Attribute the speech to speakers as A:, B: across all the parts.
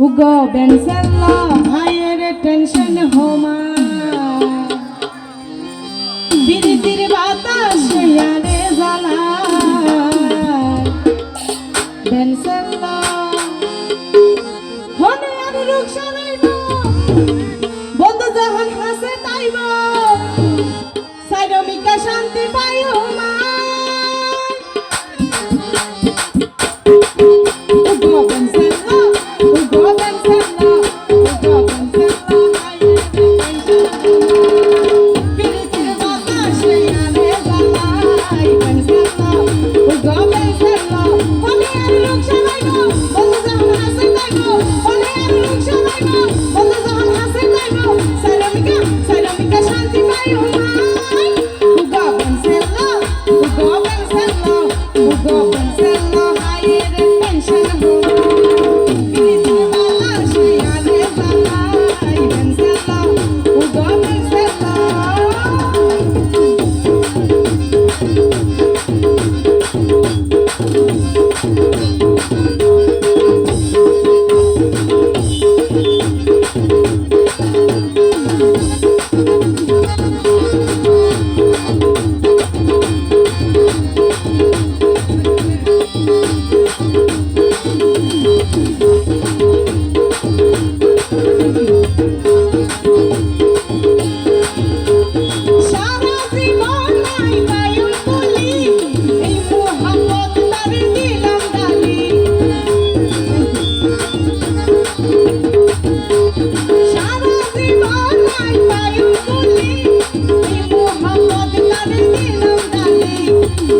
A: Hugo বেনসেল্লা ভাইয়ের tension হোমা Bye.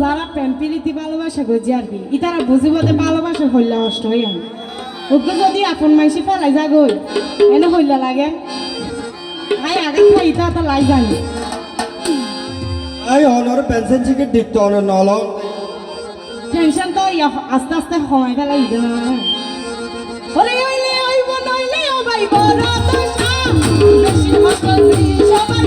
A: যারা প্যাম্পিলিতি ভালোবাসা গজি আর কি ইতারা বুঝি বুঝিবতে ভালোবাসা হইলা নষ্ট হইয়া ওকে যদি আপন মাইসি ফেলাই যা গই এনে হইলা লাগে। আই আগে খাই ইতা তো লাই যাই
B: আই অনর পেনশন চিকেট দিত অনর নল।
A: টেনশন তো আস্তে আস্তে হয় ফেলাই দিল ওরে ওইলে ওই বনাইলে ও ভাই বড় তো শাম বেশি মস্ত সবাই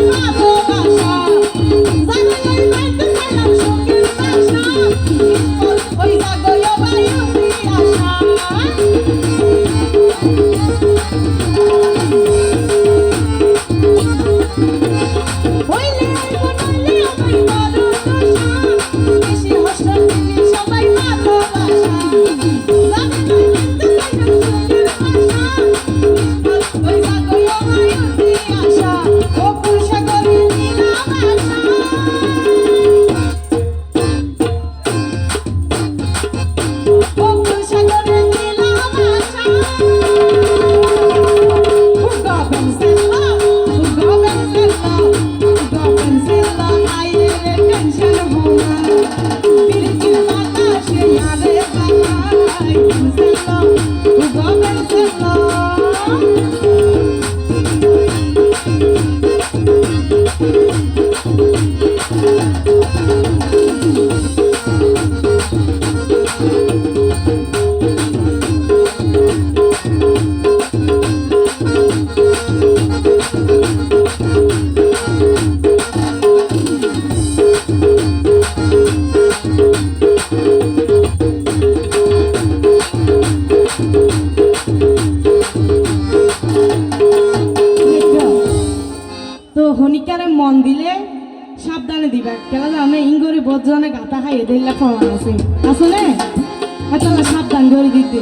A: হনিকারে মন দিলে সাবধানে দিবা। কেন আমি ইঙ্গরি বজনে গাতা খাইয়ে এদের পাওয়া আছে আসলে? সাবধান করে দিতে।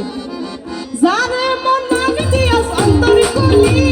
A: যারে মন না দিয়ে অন্তরিক নিয়ে